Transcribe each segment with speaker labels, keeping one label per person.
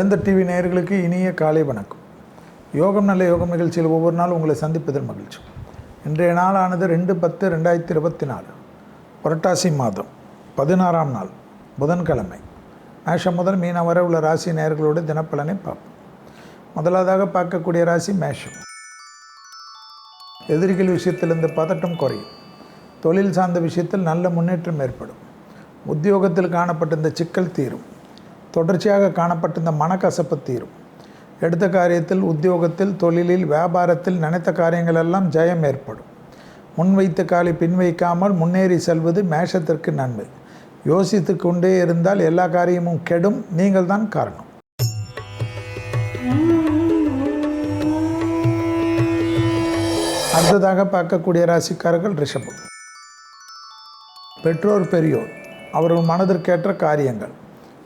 Speaker 1: சிறந்த டிவி நேயர்களுக்கு இனிய காலை வணக்கம். யோகம் நல்ல யோகம் நிகழ்ச்சியில் ஒவ்வொரு நாளும் உங்களை சந்திப்பதில் மகிழ்ச்சி. இன்றைய நாளானது ரெண்டு பத்து ரெண்டாயிரத்தி இருபத்தி நாலு. புரட்டாசி மாதம் பதினாறாம் நாள் புதன்கிழமை. மேஷம் முதல் மீனம் வரை உள்ள ராசி நேயர்களோட தினப்பலனை பார்ப்போம். முதலாவதாக பார்க்கக்கூடிய ராசி மேஷம். எதிரிகள் விஷயத்தில் பதட்டம் குறையும். தொழில் சார்ந்த விஷயத்தில் நல்ல முன்னேற்றம் ஏற்படும். உத்தியோகத்தில் காணப்பட்ட இந்த சிக்கல் தீரும். தொடர்ச்சியாக காணப்பட்ட இந்த மனக்கசப்பு தீரும். எடுத்த காரியத்தில் உத்தியோகத்தில் தொழிலில் வியாபாரத்தில் நினைத்த காரியங்கள் எல்லாம் ஜெயம் ஏற்படும். முன்வைத்த காலை பின்வைக்காமல் முன்னேறி செல்வது மேஷத்திற்கு நன்மை. யோசித்து கொண்டே இருந்தால் எல்லா காரியமும் கெடும். நீங்கள் தான் காரணம். அடுத்ததாக பார்க்கக்கூடிய ராசிக்காரர்கள் ரிஷபம். பெற்றோர் பெரியோர் அவர்கள் மனதிற்கேற்ற காரியங்கள்.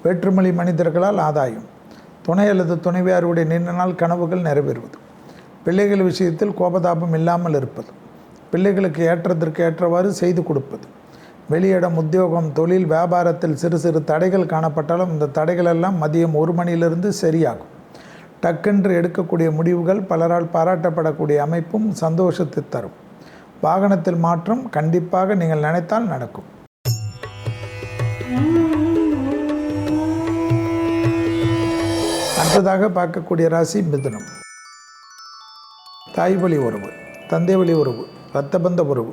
Speaker 1: வேற்றுமொழி மனிதர்களால் ஆதாயம். துணை அல்லது துணைவியாருடைய நீண்ட நாள் கனவுகள் நிறைவேறுவது. பிள்ளைகள் விஷயத்தில் கோபதாபம் இல்லாமல் இருப்பது. பிள்ளைகளுக்கு ஏற்றத்திற்கு ஏற்றவாறு செய்து கொடுப்பது. வெளியிடம் உத்தியோகம் தொழில் வியாபாரத்தில் சிறு சிறு தடைகள் காணப்பட்டாலும் இந்த தடைகள் எல்லாம் மதியம் ஒரு மணியிலிருந்து சரியாகும். டக்கென்று எடுக்கக்கூடிய முடிவுகள் பலரால் பாராட்டப்படக்கூடிய அமைப்பும் சந்தோஷத்தை தரும். வாகனத்தில் மாற்றம் கண்டிப்பாக நீங்கள் நினைத்தால் நடக்கும். அடுத்ததாக பார்க்கக்கூடிய ராசி மிதுனம். தாய் வழி உறவு தந்தை வழி உறவு இரத்தபந்த உறவு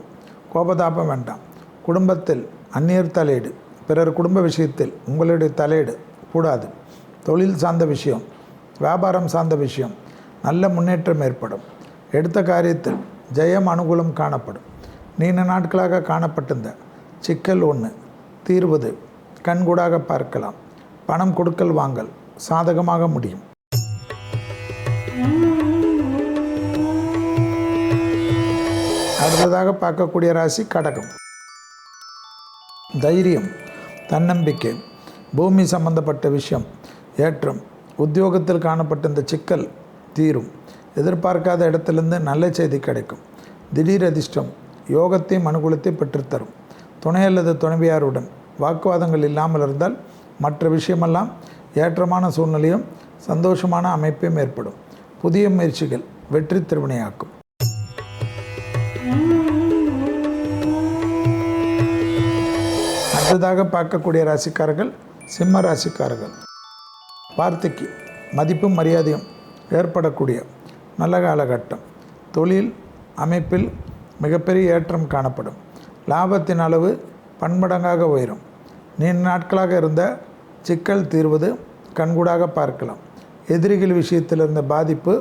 Speaker 1: கோபதாபம் வேண்டாம். குடும்பத்தில் அந்நியர் தலையீடு பிறர் குடும்ப விஷயத்தில் உங்களுடைய தலையீடு கூடாது. தொழில் சார்ந்த விஷயம் வியாபாரம் சார்ந்த விஷயம் நல்ல முன்னேற்றம் ஏற்படும். எடுத்த காரியத்தில் ஜெயம் அனுகூலம் காணப்படும். நீண்ட நாட்களாக காணப்பட்டிருந்த சிக்கல் ஒன்று தீர்வது கண்கூடாக பார்க்கலாம். பணம் கொடுக்கல் வாங்கல் சாதகமாக முடியும். அடுத்ததாக பார்க்கக்கூடிய ராசி கடகம். தைரியம் தன்னம்பிக்கை பூமி சம்பந்தப்பட்ட விஷயம் ஏற்றம் உத்தியோகத்தில் காணப்பட்ட இந்த சிக்கல் தீரும். எதிர்பார்க்காத இடத்திலிருந்து நல்ல செய்தி கிடைக்கும். திடீர் அதிர்ஷ்டம் யோகத்தையும் அனுகூலத்தை பெற்றுத்தரும். துணை அல்லது துணைவியாருடன் வாக்குவாதங்கள் இல்லாமல் இருந்தால் மற்ற விஷயமெல்லாம் ஏற்றமான சூழ்நிலையும் சந்தோஷமான அமைப்பையும் ஏற்படும். புதிய முயற்சிகள் வெற்றி திருவினையாக்கும். அடுத்ததாக பார்க்கக்கூடிய ராசிக்காரர்கள் சிம்ம ராசிக்காரர்கள். வார்த்தைக்கு மதிப்பும் மரியாதையும் ஏற்படக்கூடிய நல்ல காலகட்டம். தொழில் அமைப்பில் மிகப்பெரிய ஏற்றம் காணப்படும். லாபத்தின் அளவு பன்மடங்காக உயரும். நீண்ட நாட்களாக இருந்த சிக்கல் தீர்வது கண்கூடாக பார்க்கலாம். எதிரிகள் விஷயத்தில் இருந்த பாதிப்பு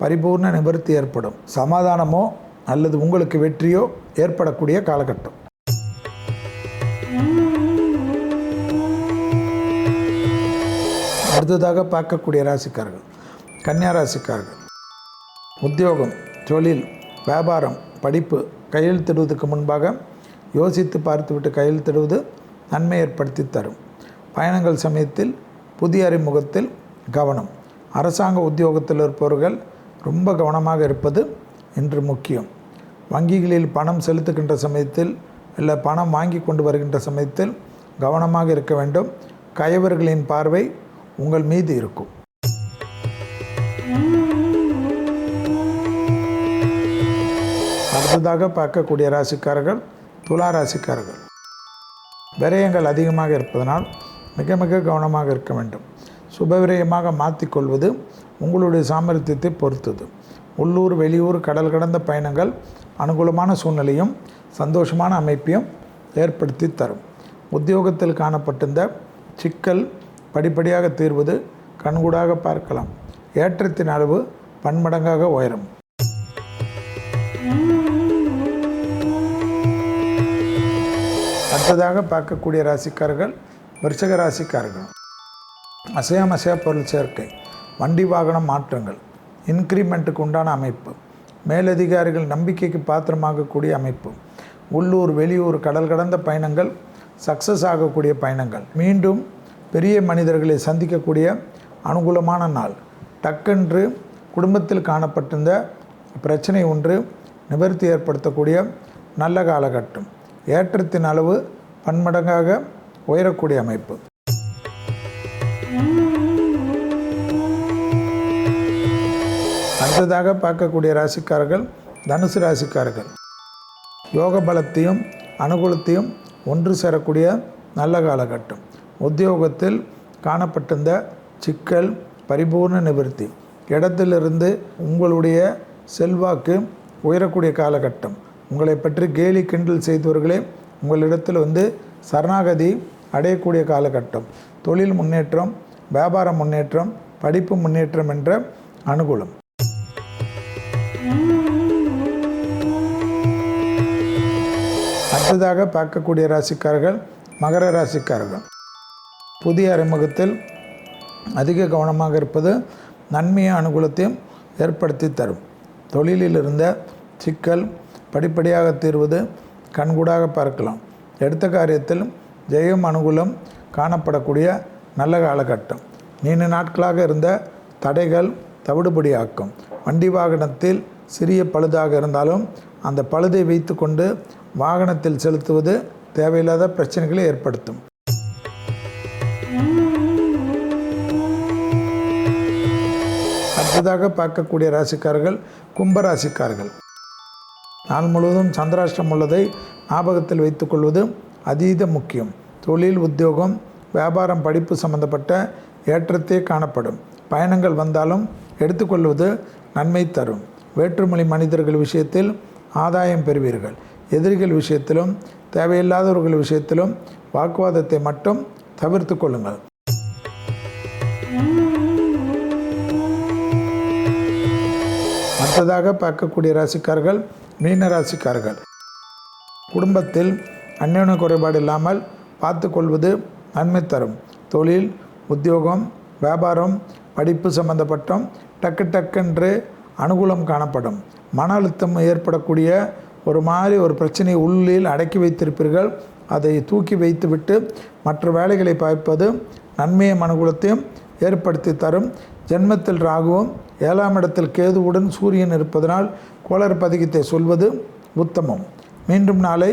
Speaker 1: பரிபூர்ண நிவர்த்தி ஏற்படும். சமாதானமோ அல்லது உங்களுக்கு வெற்றியோ ஏற்படக்கூடிய காலகட்டம். அடுத்ததாக பார்க்கக்கூடிய ராசிக்காரர்கள். கன்னியா ராசிக்காரர்கள். உத்தியோகம் தொழில் வியாபாரம் படிப்பு கையெழுத்திடுவதற்கு முன்பாக யோசித்து பார்த்துவிட்டு கையெழுத்திடுவது நன்மை ஏற்படுத்தி தரும். பயணங்கள் சமயத்தில் புதிய அறிமுகத்தில் கவனம். அரசாங்க உத்தியோகத்தில் இருப்பவர்கள் ரொம்ப கவனமாக இருப்பது இன்று முக்கியம். வங்கிகளில் பணம் செலுத்துகின்ற சமயத்தில் இல்லை பணம் வாங்கி கொண்டு வருகின்ற சமயத்தில் கவனமாக இருக்க வேண்டும். கயவர்களின் பார்வை உங்கள் மீது இருக்கும். அடுத்ததாக பார்க்கக்கூடிய ராசிக்காரர்கள் துலா ராசிக்காரர்கள். விரயங்கள் அதிகமாக இருப்பதனால் மிக மிக கவனமாக இருக்க வேண்டும். சுபவிரயமாக மாற்றிக்கொள்வது உங்களுடைய சாமர்த்தியத்தை பொறுத்தது. உள்ளூர் வெளியூர் கடல் கடந்த பயணங்கள் அனுகூலமான சூழ்நிலையும் சந்தோஷமான அமைப்பையும் ஏற்படுத்தி தரும். உத்தியோகத்தில் காணப்பட்டிருந்த சிக்கல் படிப்படியாக தீர்வது கண்கூடாக பார்க்கலாம். ஏற்றத்தின் அளவு பன்மடங்காக உயரும். அடுத்ததாக பார்க்கக்கூடிய ராசிக்காரர்கள் விருச்சக ராசிக்காரர்கள் அசையாமசையா பொருள் சேர்க்கை வண்டி வாகனம் மாற்றங்கள் இன்க்ரிமெண்ட்டுக்கு உண்டான அமைப்பு மேலதிகாரிகள் நம்பிக்கைக்கு பாத்திரமாகக்கூடிய அமைப்பு உள்ளூர் வெளியூர் கடல் கடந்த பயணங்கள் சக்ஸஸ் ஆகக்கூடிய பயணங்கள். மீண்டும் பெரிய மனிதர்களை சந்திக்கக்கூடிய அனுகூலமான நாள். டக்கென்று குடும்பத்தில் காணப்பட்டிருந்த பிரச்சனை ஒன்று நிவர்த்தி ஏற்படுத்தக்கூடிய நல்ல காலகட்டம். ஏற்றத்தின் அளவு பன்மடங்காக உயரக்கூடிய அமைப்பு. அடுத்ததாக பார்க்கக்கூடிய ராசிக்காரர்கள் தனுசு ராசிக்காரர்கள். யோக பலத்தையும் அனுகூலத்தையும் ஒன்று சேரக்கூடிய நல்ல காலகட்டம். உத்தியோகத்தில் காணப்பட்டிருந்த சிக்கல் பரிபூர்ண நிவர்த்தி. இடத்திலிருந்து உங்களுடைய செல்வாக்கு உயரக்கூடிய காலகட்டம். உங்களை பற்றி கேலி கிண்டல் செய்தவர்களே உங்களிடத்தில் வந்து சரணாகதி அடையக்கூடிய காலகட்டம். தொழில் முன்னேற்றம் வியாபார முன்னேற்றம் படிப்பு முன்னேற்றம் என்ற அனுகூலம். அடுத்ததாக பார்க்கக்கூடிய ராசிக்காரர்கள் மகர ராசிக்காரர்கள். புதிய அறிமுகத்தில் அதிக கவனமாக இருப்பது நன்மையும் அனுகூலத்தையும் ஏற்படுத்தி தரும். தொழிலில் இருந்த சிக்கல் படிப்படியாக தீர்வது கண்கூடாக பார்க்கலாம். எடுத்த காரியத்தில் ஜெயம் அனுகூலம் காணப்படக்கூடிய நல்ல காலகட்டம். நீண்ட நாட்களாக இருந்த தடைகள் தவிடுபடியாக்கும். வண்டி வாகனத்தில் சிறிய பழுதாக இருந்தாலும் அந்த பழுதை வைத்துக்கொண்டு வாகனத்தில் செலுத்துவது தேவையில்லாத பிரச்சனைகளை ஏற்படுத்தும். அடுத்ததாக பார்க்கக்கூடிய ராசிக்காரர்கள் கும்ப ராசிக்காரர்கள் நாள் முழுவதும் சந்திராஷ்டிரம் உள்ளதை ஞாபகத்தில் வைத்துக்கொள்வது அதீத முக்கியம். தொழில் உத்தியோகம் வியாபாரம் படிப்பு சம்பந்தப்பட்ட ஏற்றத்தே காணப்படும். பயணங்கள் வந்தாலும் எடுத்துக்கொள்வது நன்மை தரும். வேற்றுமொழி மனிதர்கள் விஷயத்தில் ஆதாயம் பெறுவீர்கள். எதிரிகள் விஷயத்திலும் தேவையில்லாதவர்கள் விஷயத்திலும் வாக்குவாதத்தை மட்டும் தவிர்த்து கொள்ளுங்கள். அடுத்ததாக பார்க்கக்கூடிய ராசிக்காரர்கள் மீன ராசிக்காரர்கள் குடும்பத்தில் அந்யோன்ய குறைபாடு இல்லாமல் பார்த்து கொள்வது நன்மை தரும். தொழில் உத்தியோகம் வியாபாரம் படிப்பு சம்பந்தப்பட்டம் டக்கு டக்குன்று அனுகூலம் காணப்படும். மன அழுத்தம் ஏற்படக்கூடிய ஒரு மாதிரி ஒரு பிரச்சனையை உள்ளில் அடக்கி வைத்திருப்பீர்கள். அதை தூக்கி வைத்துவிட்டு மற்ற வேலைகளை பார்ப்பது நன்மையை அனுகூலத்தையும் ஏற்படுத்தி தரும். ஜென்மத்தில் ராகுவும் ஏழாம் இடத்தில் கேதுவுடன் சூரியன் இருப்பதனால் கோளர் பதிகத்தை சொல்வது உத்தமம். மீண்டும் நாளை